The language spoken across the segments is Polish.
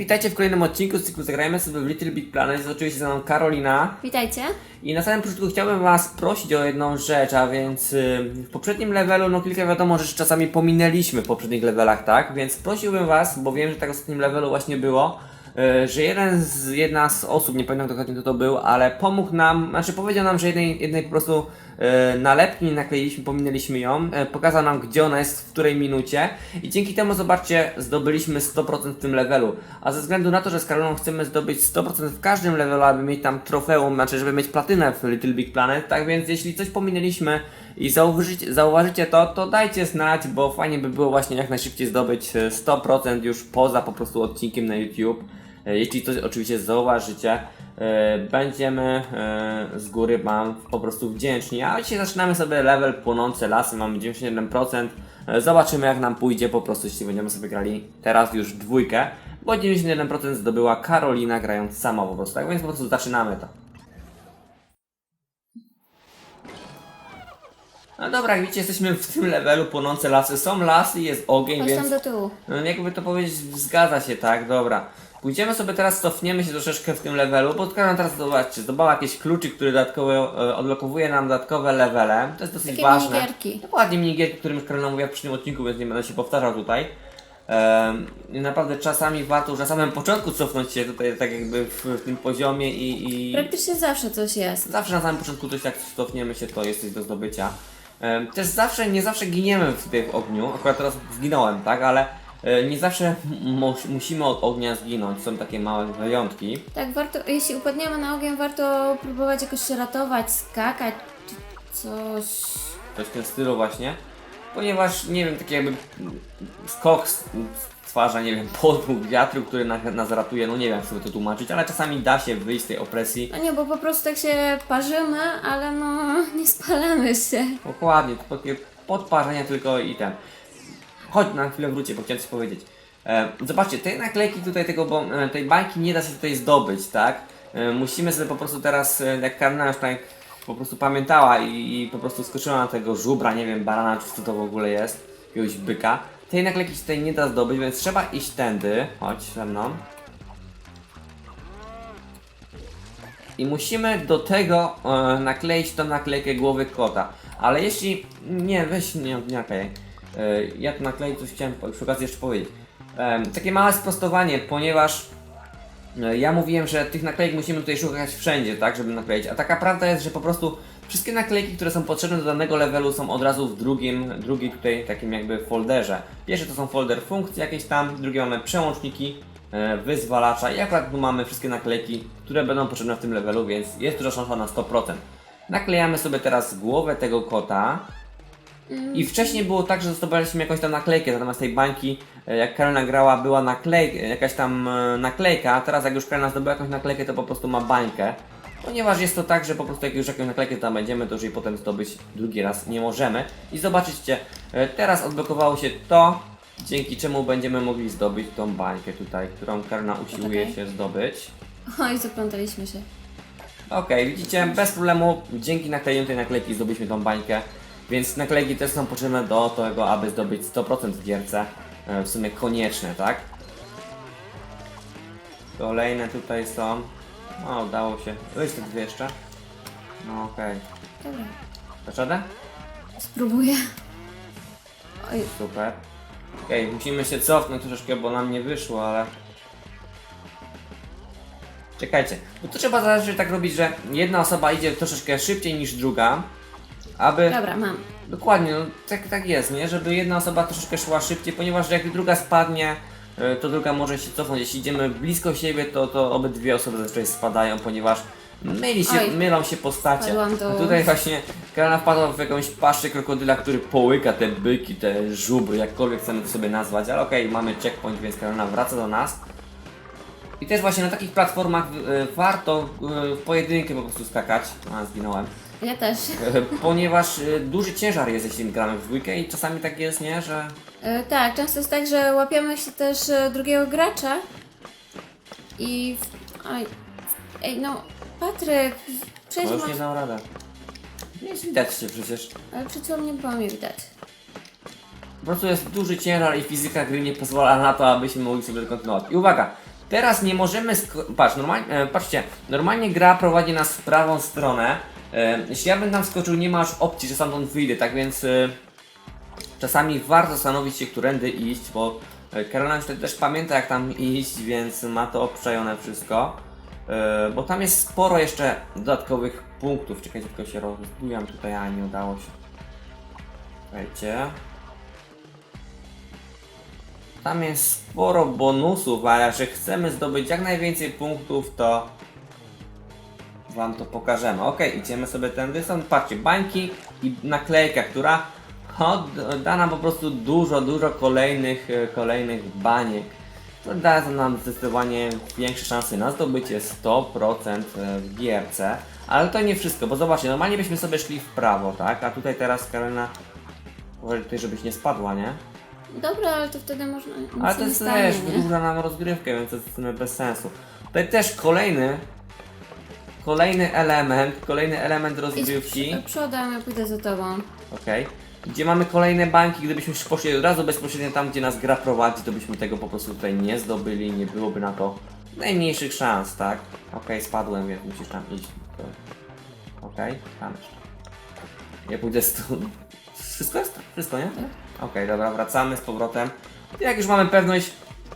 Witajcie w kolejnym odcinku z cyklu Zagrajmy sobie w Little Big Planet. Jest oczywiście ze mną Karolina. Witajcie. I na samym początku chciałbym Was prosić o jedną rzecz, a więc y, w poprzednim levelu, no kilka wiadomo rzeczy czasami pominęliśmy w poprzednich levelach, tak? Więc prosiłbym Was, bo wiem, że tak w ostatnim levelu właśnie było, że jeden z, jedna z osób, nie pamiętam dokładnie kto to był, ale pomógł nam, znaczy powiedział nam, że jednej, jednej po prostu y, nalepki nie nakleiliśmy, pominęliśmy ją, y, pokazał nam gdzie ona jest, w której minucie i dzięki temu, zobaczcie, zdobyliśmy 100% w tym levelu. A ze względu na to, że z Karolą chcemy zdobyć 100% w każdym levelu, aby mieć tam trofeum, znaczy żeby mieć platynę w Little Big Planet, tak więc jeśli coś pominęliśmy i zauważycie, zauważycie to, to dajcie znać, bo fajnie by było właśnie jak najszybciej zdobyć e, 100% już poza po prostu odcinkiem na YouTube. E, Jeśli coś oczywiście zauważycie, e, będziemy e, z góry Wam po prostu wdzięczni. A dzisiaj zaczynamy sobie level płonące lasy, mamy 91%. E, Zobaczymy jak nam pójdzie po prostu, jeśli będziemy sobie grali teraz już dwójkę, bo 91% zdobyła Karolina grając sama po prostu, tak więc po prostu zaczynamy to. No dobra, jak widzicie, jesteśmy w tym levelu płonące lasy. Są lasy, jest ogień, Chodź więc... tam do tyłu. No jakby to powiedzieć, zgadza się, tak, dobra. Pójdziemy sobie teraz, cofniemy się troszeczkę w tym levelu, bo Karol teraz, zobaczcie, zdobyła jakieś kluczy, które dodatkowo e, odblokowuje nam dodatkowe levele. To jest dosyć Takie ważne. minigierki. Dokładnie minigierki, o którym już Karol mówiła w poprzednim odcinku, więc nie będę się powtarzał tutaj. Em, i naprawdę czasami warto już na samym początku cofnąć się tutaj tak jakby w, w tym poziomie i, i Praktycznie zawsze coś jest. zawsze na samym początku coś jak cofniemy się, to jest coś do zdobycia. Em, Też zawsze, nie zawsze giniemy w tym ogniu, akurat teraz zginąłem, tak, ale nie zawsze mus, musimy od ognia zginąć, są takie małe wyjątki. Tak, warto, jeśli upadniemy na ogień, warto próbować jakoś się ratować, skakać, czy coś. Coś w tym stylu właśnie. Ponieważ, nie wiem, taki jakby skok stwarza, nie wiem, podmuch wiatru, który nas, nas ratuje, no nie wiem jak sobie to tłumaczyć, ale czasami da się wyjść z tej opresji. No nie, bo po prostu tak się parzymy, ale no nie spalamy się. Dokładnie, to takie podparzenie tylko i ten. Chodź na chwilę wrócę, bo chciałem coś powiedzieć. E, zobaczcie, tej naklejki tutaj tego, bo e, tej bańki nie da się tutaj zdobyć, tak? E, musimy sobie po prostu teraz, e, jak już tak po prostu pamiętała i, i po prostu skoczyła na tego żubra, nie wiem, barana czy co to w ogóle jest, jakiegoś byka. Tej naklejki się tutaj nie da zdobyć, więc trzeba iść tędy. Chodź ze mną. I musimy do tego e, nakleić tą naklejkę głowy kota. Ale jeśli... Nie, weź, nie, nie naklejaj. E, ja tu nakleję, coś chciałem przy okazji jeszcze powiedzieć. Takie małe sprostowanie, ponieważ e, ja mówiłem, że tych naklejek musimy tutaj szukać wszędzie, tak, żeby nakleić. A taka prawda jest, że po prostu wszystkie naklejki, które są potrzebne do danego levelu są od razu w drugim, drugim tutaj takim jakby folderze. Pierwszy to są folder funkcji jakieś tam, drugie mamy przełączniki, e, wyzwalacza i akurat tu mamy wszystkie naklejki, które będą potrzebne w tym levelu, więc jest duża szansa na 100%. Naklejamy sobie teraz głowę tego kota. I wcześniej było tak, że zdobywaliśmy jakąś tam naklejkę, natomiast tej bańki, e, jak Karolina grała, była naklej, jakaś tam e, naklejka, a teraz jak już Karolina zdobyła jakąś naklejkę, to po prostu ma bańkę. Ponieważ jest to tak, że po prostu jak już jakąś naklejkę tam będziemy, to już jej potem zdobyć drugi raz nie możemy. I zobaczycie, e, teraz odblokowało się to, dzięki czemu będziemy mogli zdobyć tą bańkę tutaj, którą Karolina usiłuje Okej. się zdobyć. Oj, zaplątaliśmy się. Okej, widzicie, bez problemu, dzięki naklejeniu tej naklejki zdobyliśmy tą bańkę, więc naklejki też są potrzebne do tego, aby zdobyć 100% w gierce, e, w sumie konieczne, tak? Kolejne tutaj są, no udało się, wyjść te dwie jeszcze, no okej, Dobra, dasz radę? spróbuję. Oj, Super. Okej, musimy się cofnąć troszeczkę, bo nam nie wyszło, ale... Czekajcie, bo to trzeba zależy tak robić, że jedna osoba idzie troszeczkę szybciej niż druga, aby... dobra, mam. Dokładnie, no, tak, tak jest, nie? Żeby jedna osoba troszeczkę szła szybciej, ponieważ jak druga spadnie, e, to druga może się cofnąć. Jeśli idziemy blisko siebie, to, to obydwie osoby zazwyczaj spadają, ponieważ myli się, Oj. mylą się postacie. Do- A tutaj właśnie Karolina wpadła w jakąś paszczę krokodyla, który połyka te byki, te żubry, jakkolwiek chcemy to sobie nazwać, ale okej, mamy checkpoint, więc Karolina wraca do nas. I też właśnie na takich platformach e, warto e, w pojedynkę po prostu skakać. A, zginąłem. Ja też. E, Ponieważ e, duży ciężar jest, jeśli gramy w dwójkę i czasami tak jest, nie, że... E, tak, często jest tak, że łapiemy się też e, drugiego gracza i... W... Oj. Ej, no, Patryk, przejdź No już nie dam radę. Nie widać się przecież. Ale przed chwilą nie było mnie widać. Po prostu jest duży ciężar i fizyka gry nie pozwala na to, abyśmy mogli sobie kontynuować. I uwaga, Teraz nie możemy. Patrz, normalnie, e, patrzcie, normalnie gra prowadzi nas w prawą stronę. E, jeśli ja bym tam skoczył, nie ma już opcji, że stamtąd wyjdę, tak więc e, czasami warto zastanowić się, którędy iść, bo e, Karolina też pamięta, jak tam iść, więc ma to obczajone wszystko. Bo tam jest sporo jeszcze dodatkowych punktów. Czekajcie, tylko się rozbujam tutaj, a nie udało się. Czekajcie. Tam jest sporo bonusów, ale że chcemy zdobyć jak najwięcej punktów, to Wam to pokażemy. Ok, idziemy sobie tędy. Są, patrzcie, bańki i naklejka, która da nam po prostu dużo, dużo kolejnych, e, kolejnych baniek. To da nam zdecydowanie większe szanse na zdobycie 100% w gierce. Ale to nie wszystko, bo zobaczcie, normalnie byśmy sobie szli w prawo, tak? A tutaj teraz Karolina uważaj tutaj, żebyś nie spadła, nie? Dobra, ale to wtedy można. Ale to jest też, wydłuża nam rozgrywkę, więc to jest bez sensu. Tutaj też kolejny, kolejny element, kolejny element Idź rozgrywki, przy- przodem, ja pójdę za tobą. okej, gdzie mamy kolejne bańki, gdybyśmy poszli od razu bezpośrednio tam, gdzie nas gra prowadzi, to byśmy tego po prostu tutaj nie zdobyli, nie byłoby na to najmniejszych szans, tak? Okej, spadłem, więc musisz tam iść. Okej, tam jeszcze. Ja pójdę tu. Wszystko jest? Wszystko, nie? Okej, dobra, wracamy z powrotem. Jak już mamy pewność,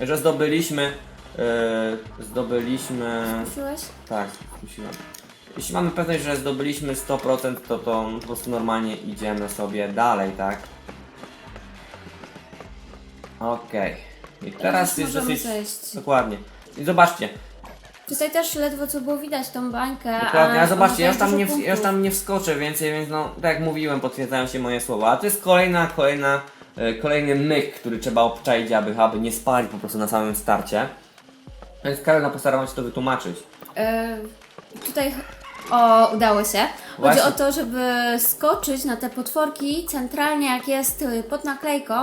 że zdobyliśmy. Yy, zdobyliśmy. Musiałeś? Tak, skusiłem. Jeśli mamy pewność, że zdobyliśmy 100%, to to po prostu normalnie idziemy sobie dalej, tak? Okej. I teraz jest możemy dosyć. zejść. Dokładnie. I zobaczcie, Tutaj też ledwo co było widać tą bańkę. Dokładnie, a zobaczcie, ja już, tam nie, w- ja już tam nie wskoczę więcej, więc no, tak jak mówiłem, potwierdzają się moje słowa. A to jest kolejna, kolejna, e, kolejny myk, który trzeba obczaić, aby, aby nie spalić po prostu na samym starcie. Więc Karolina postarała się to wytłumaczyć. E, tutaj. O, udało się. Chodzi Właśnie. o to, żeby skoczyć na te potworki centralnie, jak jest y, pod naklejką,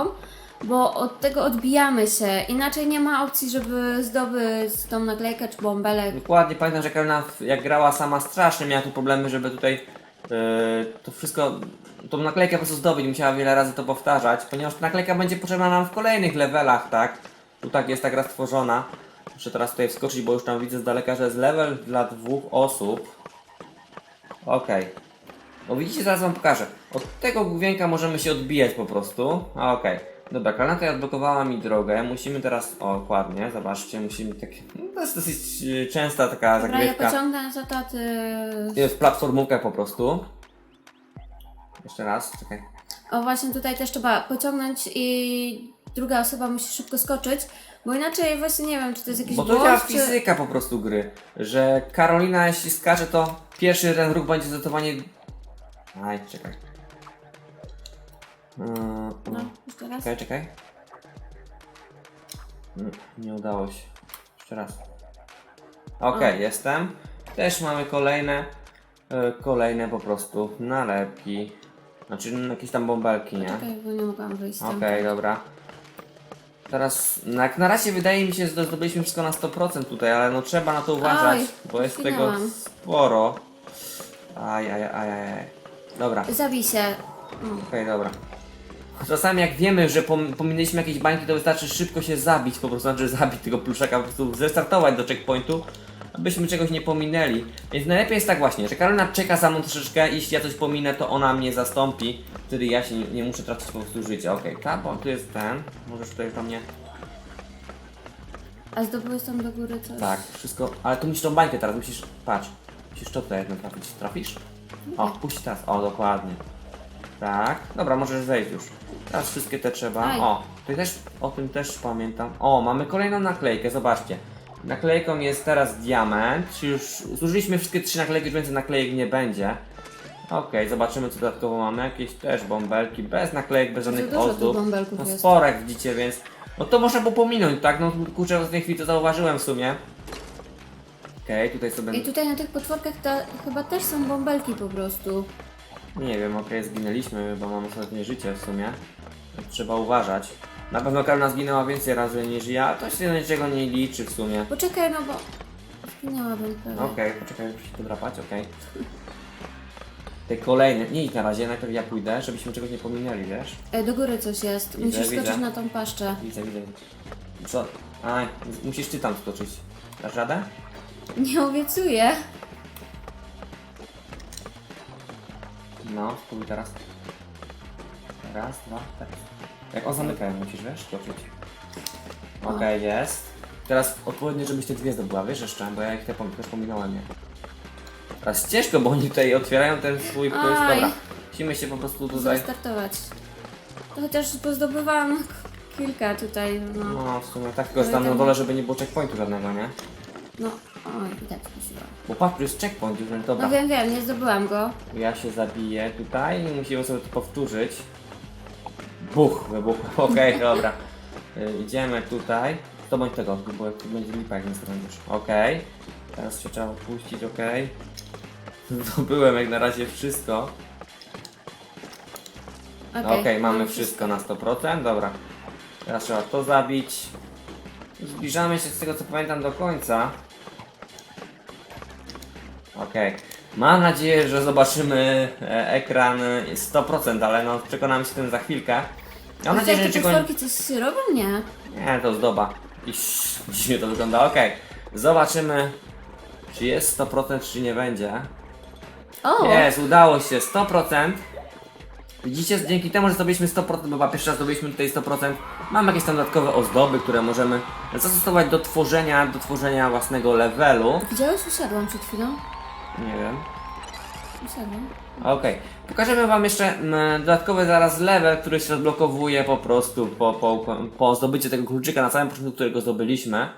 bo od tego odbijamy się. Inaczej nie ma opcji, żeby zdobyć tą naklejkę czy bąbelek. Dokładnie pamiętam, że Karolina w- jak grała sama strasznie miała tu problemy, żeby tutaj e, to wszystko, tą naklejkę po prostu zdobyć. Musiała wiele razy to powtarzać, ponieważ ta naklejka będzie potrzebna nam w kolejnych levelach, tak? Tu tak jest ta gra stworzona. Muszę teraz tutaj wskoczyć, bo już tam widzę z daleka, że jest level dla dwóch osób. Okej. No widzicie, zaraz wam pokażę. Od tego główienka możemy się odbijać po prostu. A okej. Dobra, Karolina tutaj odblokowała mi drogę. Musimy teraz. O, dokładnie, zobaczcie, musimy takie. No, to jest dosyć e, częsta taka Dobra, ja zagrywka. pociągnę za to, ty... Jest platformówka po prostu. Jeszcze raz, czekaj. O, właśnie tutaj też trzeba pociągnąć i druga osoba musi szybko skoczyć, bo inaczej właśnie nie wiem, czy to jest jakiś Bo to działa błąd, czy... fizyka po prostu gry. Że Karolina, jeśli skacze, to pierwszy ten ruch będzie zdecydowanie. Aj, czekaj. Yy, No, jeszcze raz. Czekaj, czekaj. Nie, nie udało się. Jeszcze raz. Okej, jestem. Też mamy kolejne, e, kolejne po prostu nalepki. Znaczy no, jakieś tam bąbelki, nie? Czekaj, bo nie mogłam wyjść tam. Okej, dobra. Teraz, no jak na razie wydaje mi się, że zdobyliśmy wszystko na 100% tutaj, ale no trzeba na to uważać, Oj, bo jest tego zginęłam. sporo. Aj, aj, aj, aj. Dobra. Się. Okej, dobra. Czasami jak wiemy, że pom pominęliśmy jakieś bańki, to wystarczy szybko się zabić, po prostu znaczy zabić tego pluszaka, po prostu zrestartować do checkpointu, abyśmy czegoś nie pominęli. Więc najlepiej jest tak właśnie, że Karolina czeka za mną troszeczkę, jeśli ja coś pominę, to ona mnie zastąpi, wtedy ja się nie, nie muszę tracić po prostu życia. Okej, okay, bo tu jest ten, możesz tutaj do mnie... A zdobyłeś tam do góry coś? Tak, wszystko, ale tu musisz tą bańkę teraz, musisz, patrz, musisz to tutaj trafić, trafisz? O, puść teraz, o dokładnie. Tak, dobra, możesz wejść już. Teraz wszystkie te trzeba. Aj. O, tutaj też, o tym też pamiętam. O, mamy kolejną naklejkę, zobaczcie. Naklejką jest teraz diament, już zużyliśmy wszystkie trzy naklejki, już więcej naklejek nie będzie. Okej, zobaczymy co dodatkowo mamy. Jakieś też bąbelki, bez naklejek, bez żadnych dużo tych ozdób. bąbelków No jest. sporo jak widzicie, więc... No to można było pominąć, tak? No kurczę, w tej chwili to zauważyłem w sumie. Okej, tutaj sobie... I tutaj na tych potworkach chyba też są bąbelki po prostu. Nie wiem, okej, zginęliśmy, bo mamy ostatnie życie w sumie. Więc Trzeba uważać. Na pewno Karolina zginęła więcej razy niż ja, to się niczego nie liczy w sumie. Poczekaj, no bo... Zginęłabym pewnie. Okej, poczekaj, muszę się podrapać, okej. Te kolejne, nie idź na razie, najpierw ja pójdę, żebyśmy czegoś nie pominęli, wiesz? E, do góry coś jest. Widzę, Musisz skoczyć widzę. na tą paszczę. Widzę, widzę. Co? Aj, musisz ty tam skoczyć. Dasz radę? Nie obiecuję. No, spróbuj teraz. Raz, dwa, tak. Jak on zamyka, musisz, wiesz, skoczyć. Okej, jest. Teraz odpowiednio, żebyś te dwie zdobyła, wiesz jeszcze, bo ja ich te pom- też pominąłem je. Teraz ciężko, bo oni tutaj otwierają ten swój. Aj. Dobra, musimy się po prostu tutaj... Zastartować. To chociaż pozdobywałam kilka tutaj, no. No, w sumie tak, tylko że tam na dole, żeby nie było checkpointu żadnego, nie? No, oj, widać kusiłam. Bo patrz, tu jest checkpoint już, więc dobra. No wiem, wiem, nie zdobyłam go. Ja się zabiję tutaj i musimy sobie to powtórzyć. Buch, wybuch. Okej, dobra. Y, idziemy tutaj. Zdobądź tego, bo tu będzie lipa jak nie zdobędziesz. Okej. Teraz się trzeba opuścić, okej. Zdobyłem jak na razie wszystko. Okej, mamy wszystko na 100%, dobra. Teraz trzeba to zabić. Zbliżamy się z tego co pamiętam do końca. Okej. Mam nadzieję, że zobaczymy e, ekran e, 100%, ale no przekonamy się tym za chwilę. Mam nadzieję, że te czego... potworki coś robią? Nie. Nie, to zdoba. Iś, dziwnie to wygląda, okej. Zobaczymy, czy jest 100%, czy nie będzie. O! Jest, udało się, 100%. Widzicie, dzięki temu, że zdobyliśmy 100%, bo chyba pierwszy raz zdobyliśmy tutaj 100%, mamy jakieś tam dodatkowe ozdoby, które możemy zastosować do tworzenia, do tworzenia własnego levelu. Widziałeś? Usiadłam przed chwilą. Nie wiem. Usiadłam. Okej, pokażemy wam jeszcze mm, dodatkowy zaraz level, który się rozblokowuje po prostu po, po, po zdobyciu tego kluczyka na samym początku, którego zdobyliśmy.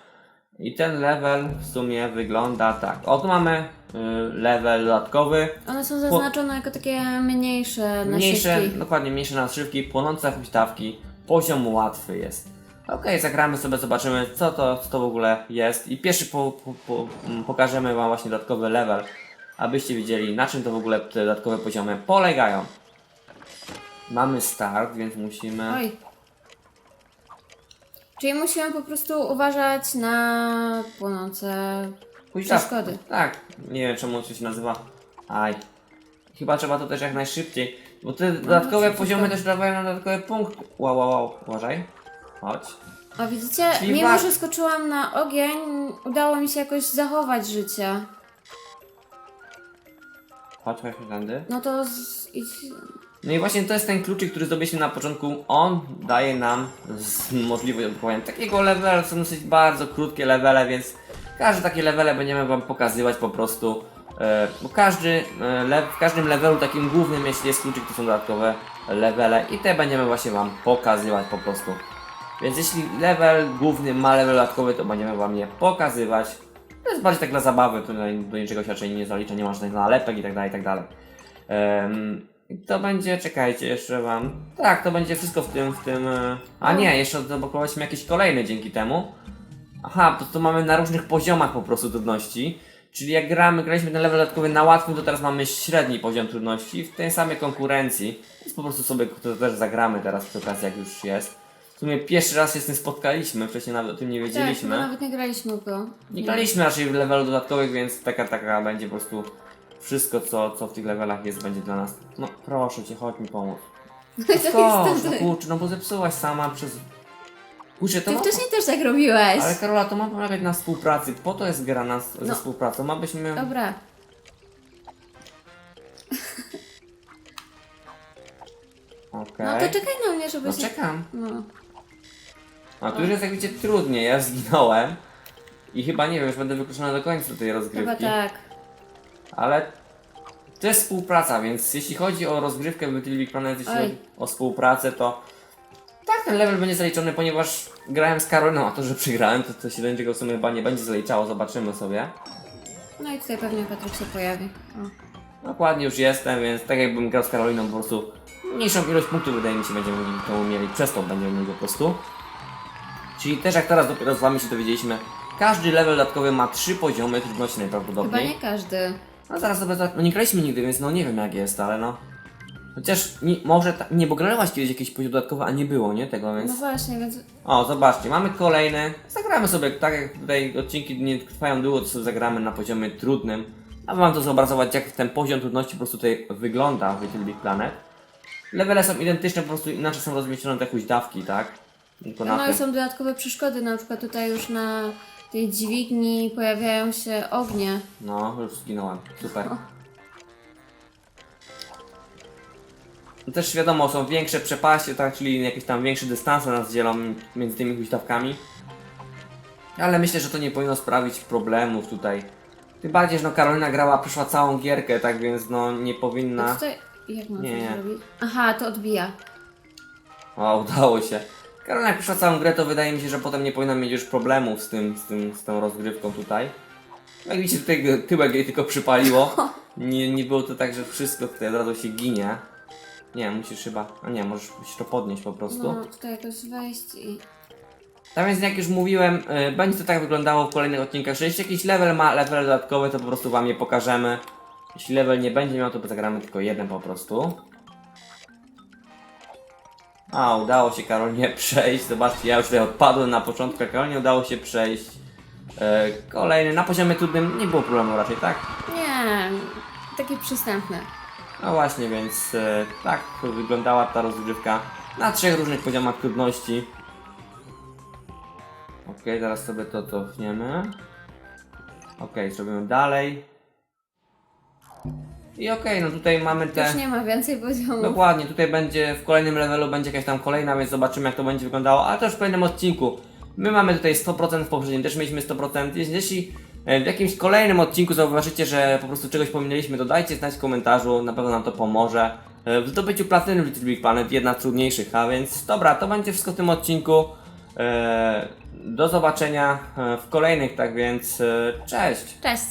I ten level w sumie wygląda tak. O, tu mamy y, level dodatkowy. One są zaznaczone jako takie mniejsze Mniejsze, nasiewki. dokładnie mniejsze naszywki, płonące huśtawki, poziom łatwy jest. Okej, zagramy sobie, zobaczymy co to, co to w ogóle jest i pierwszy po, po, po, m, pokażemy wam właśnie dodatkowy level, abyście widzieli na czym to w ogóle te dodatkowe poziomy polegają. Mamy start, więc musimy... Oj. Czyli musimy po prostu uważać na płonące przeszkody. Tak, nie wiem czemu to się nazywa. Aj. Chyba trzeba to też jak najszybciej, bo te dodatkowe co poziomy też dawają nam dodatkowe punkty. Wow, wow, wow, uważaj. Chodź. O widzicie, Czyli mimo wa- że skoczyłam na ogień, udało mi się jakoś zachować życie. Chodź, tędy. No to z... idź... No i właśnie to jest ten kluczyk, który zdobyliśmy na początku. On daje nam z- możliwość odblokowania takiego levela. Są dosyć bardzo krótkie levele, więc każde takie levele będziemy wam pokazywać po prostu. E, bo każdy, e, le, w każdym levelu takim głównym, jeśli jest kluczyk, to są dodatkowe levele i te będziemy właśnie wam pokazywać po prostu. Więc jeśli level główny ma level dodatkowy, to będziemy wam je pokazywać. To jest bardziej tak dla zabawy, to do, niczego się raczej nie zalicza, nie ma żadnych nalepek i tak dalej, i tak dalej. I to będzie, czekajcie, jeszcze wam. Tak, to będzie wszystko w tym, w tym. e, A nie, jeszcze zablokowaliśmy jakieś kolejne dzięki temu. Aha, to, to mamy na różnych poziomach po prostu trudności. Czyli jak gramy, graliśmy ten level dodatkowy na łatwym, to teraz mamy średni poziom trudności w tej samej konkurencji. Więc po prostu sobie to też zagramy teraz przy okazji, jak już jest. W sumie pierwszy raz się z tym spotkaliśmy, wcześniej nawet o tym nie Tak, wiedzieliśmy. no nawet nie graliśmy go. Nie graliśmy raczej w levelu dodatkowych, więc taka, taka będzie po prostu wszystko, co, co w tych levelach jest, będzie dla nas. No proszę cię, chodź mi pomóc. No no kurczę, no bo zepsułaś sama przez... Kurczę, to Ty ma... wcześniej też tak robiłeś. Ale Karola, to ma polegać na współpracy, po to jest gra na, ze No. współpracą, ma byśmy... Dobra. Okej. No to czekaj na mnie, No żebyś... nie- czekam. No. A tu już jest jak widzicie trudniej, ja zginąłem. I chyba nie wiem, już będę wykluczony do końca tej Chyba rozgrywki. tak. Ale to jest współpraca, więc jeśli chodzi o rozgrywkę w Little Big Planet, jeśli Oj. chodzi o współpracę, to tak ten level będzie zaliczony, ponieważ grałem z Karoliną, a to, że przegrałem, to, to się do niczego w sumie chyba nie będzie zaliczało, zobaczymy sobie. No i tutaj pewnie Patryk się pojawi. O. Dokładnie już jestem, więc tak jakbym grał z Karoliną, po prostu mniejszą ilość punktów wydaje mi się będziemy to mieli, przez to będziemy mieli po prostu. Czyli też jak teraz dopiero z wami się dowiedzieliśmy, każdy level dodatkowy ma trzy poziomy trudności Chyba najprawdopodobniej. nie każdy. No zaraz sobie, no nie graliśmy nigdy, więc no nie wiem jak jest, ale no. Chociaż nie, może, ta, nie, bo grałaś kiedyś jakiś poziom dodatkowy, a nie było, nie, tego, No więc... właśnie, więc... O, zobaczcie, mamy kolejny. Zagramy sobie, tak jak tutaj odcinki nie trwają długo, to sobie zagramy na poziomie trudnym. A wam to zobrazować, jak ten poziom trudności po prostu tutaj wygląda w Little Big Planet. Levele są identyczne, po prostu inaczej są rozmieszczone te huśdawki, tak? Tylko na No i tym. są dodatkowe przeszkody, na przykład tutaj już na tej dźwigni pojawiają się ognie. No, już zginąłem. Super. No też wiadomo, są większe przepaście, tak, czyli jakieś tam większe dystanse nas dzielą między tymi huśtawkami. Ale myślę, że to nie powinno sprawić problemów tutaj. Tym bardziej, że no Karolina grała, przeszła całą gierkę, tak więc no nie A powinna... tutaj, jak mam Nie, to nie. zrobić? Aha, to odbija. O, udało się. Karolina jak przeszła całą grę, to wydaje mi się, że potem nie powinna mieć już problemów z tym, z tym, z tą rozgrywką tutaj. Jak widzicie, tutaj tyłek jej tylko przypaliło. Nie, nie było to tak, że wszystko tutaj od razu się ginie. Nie, musisz chyba, a nie, możesz musisz to podnieść po prostu. No, tutaj jakoś wejść i... Tak więc jak już mówiłem, y, będzie to tak wyglądało w kolejnych odcinkach, że jeśli jakiś level ma level dodatkowy, to po prostu wam je pokażemy. Jeśli level nie będzie miał, to zagramy tylko jeden po prostu. A, udało się Karolinie przejść. Zobaczcie, ja już tutaj odpadłem na początku, a Karolinie udało się przejść. E, kolejny, na poziomie trudnym nie było problemu raczej, tak? Nie, takie przystępne. No właśnie, więc e, tak wyglądała ta rozgrywka na trzech różnych poziomach trudności. Ok, teraz sobie to cofniemy. Ok, zrobimy dalej. I ok, no tutaj mamy te... Już nie ma więcej poziomów. Dokładnie, tutaj będzie w kolejnym levelu będzie jakaś tam kolejna, więc zobaczymy jak to będzie wyglądało, ale też w kolejnym odcinku. My mamy tutaj 100%, w poprzednim też mieliśmy 100%. Jeśli- Jeśli e, w jakimś kolejnym odcinku zauważycie, że po prostu czegoś pominęliśmy, to dajcie znać w komentarzu, na pewno nam to pomoże. E, W zdobyciu platyny w Little Big Planet, jedna z trudniejszych, a więc dobra, to będzie wszystko w tym odcinku. E, Do zobaczenia e, w kolejnych, tak więc e, cześć! Cześć!